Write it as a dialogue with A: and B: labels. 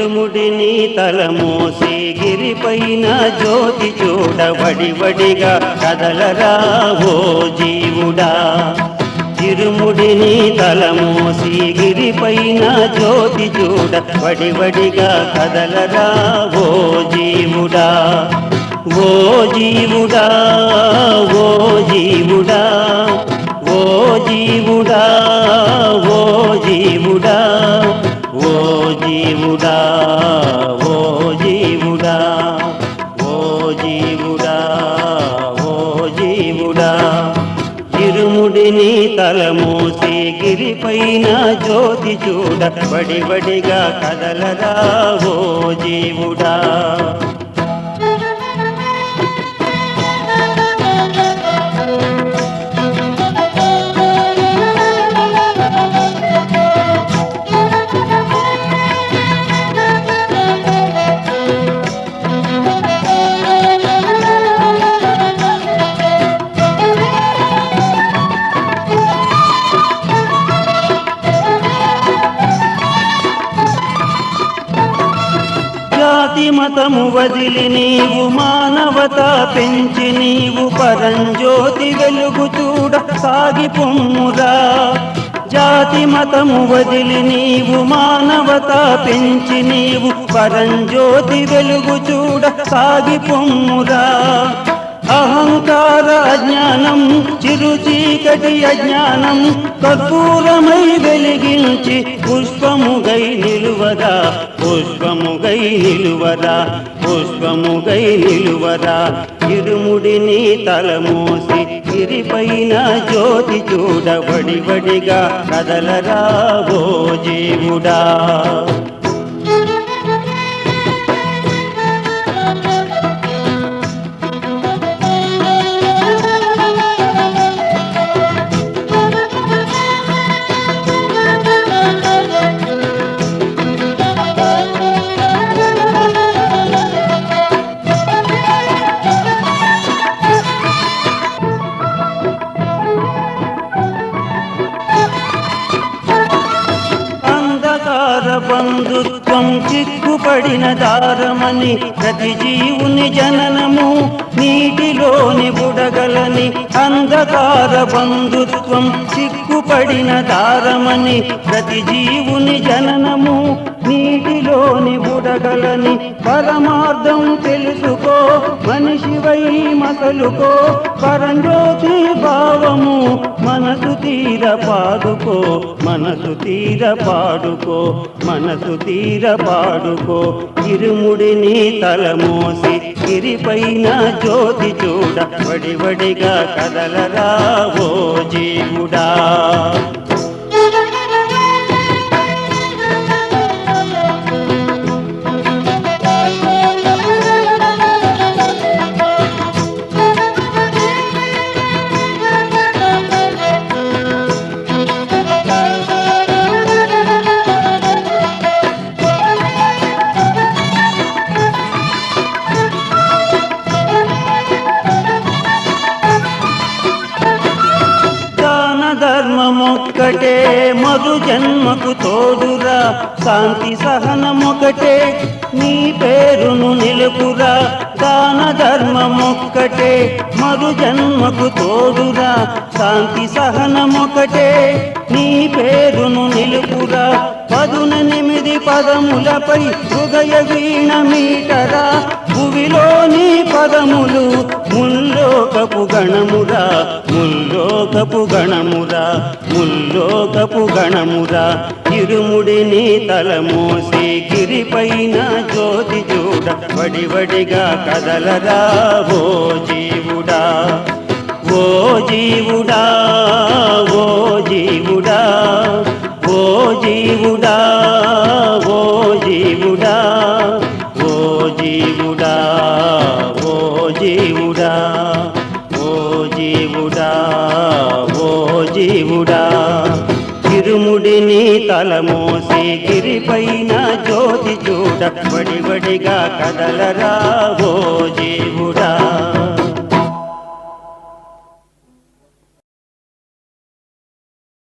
A: ఇరుముడిని తలమోసి గిరిపైన జ్యోతి చూడ వడివడిగా కదలరా ఓ జీవుడా. చిరుముడిని తలమోసి గిరిపైన జ్యోతి చూడ వడివడిగా కదలరా ఓ జీవుడా. ఓ జీవుడా. మూసి గిరిపైన జ్యోతి చూడ బడి బడిగా కదలరా ఓ జీవుడా. మతము వదిలి నీవు మానవత పెంచి నీవు పరంజ్యోతి వెలుగు చూడ సాగి పొమ్మురా జాతి మతము వదిలి నీవు మానవత పెంచి నీవు పరంజ్యోతి వెలుగు చూడ సాగి పొమ్మురా అహంకార అజ్ఞానం చిరుచీకటి అజ్ఞానం కర్పూరమై వెలిగించి పుష్పముగై నిలువదా? పుష్పముగై నిలువదా? పుష్పముగై నిలువదా? ఇరుముడిని తలమోసి సిరిపైన జ్యోతి చూడబడిబడిగా కదలరా ఓ జీవుడా? బంధుత్వం చిక్కుపడిన దారమని ప్రతి జీవుని జననము నీటిలోని బుడగలని అంధకార బంధుత్వం చిక్కుపడిన దారమని ప్రతి జీవుని జననము నీటిలోని పరమార్థం తెలుసుకో మనిషివై మసలుకో పరంజ్యోతి భావము మనసు తీర పాడుకో మనసు తీర పాడుకో మనసు తీర పాడుకో. ఇరుముడిని తలమోసి గిరిపైన జ్యోతి చూడ వడివడిగా కదలరా ఓ జీవుడా. ఒకటే మధు జన్మకు తోడురా శాంతి సహనమొకటే నీ పేరును నిలుపురా దాన ధర్మమొక్కటే మరు జన్మకు తోడురా శాంతి సహనమొకటే నీ పేరును నిలుపురా పదునని పదునెనిమిది పదములపై హృదయ వీణ మీటరా. భువిలోని పదములు ముల్లోకపు గణమురా. ముల్లోకపు గణమురా. ముల్లోకపు గణమురా. ఇరుముడిని తలమోసి గిరిపైన జ్యోతి చూడ. వడివడిగా కదలరా ఓ జీవుడా. ఓ జీవుడా. ఓ జీవుడా. ఓ జీవుడా. ఓ జీవుడా ఓ జీవుడా తిరుముడిని తలమోసి గిరిపైన జ్యోతి చూడ వడివడిగా కదలరా ఓ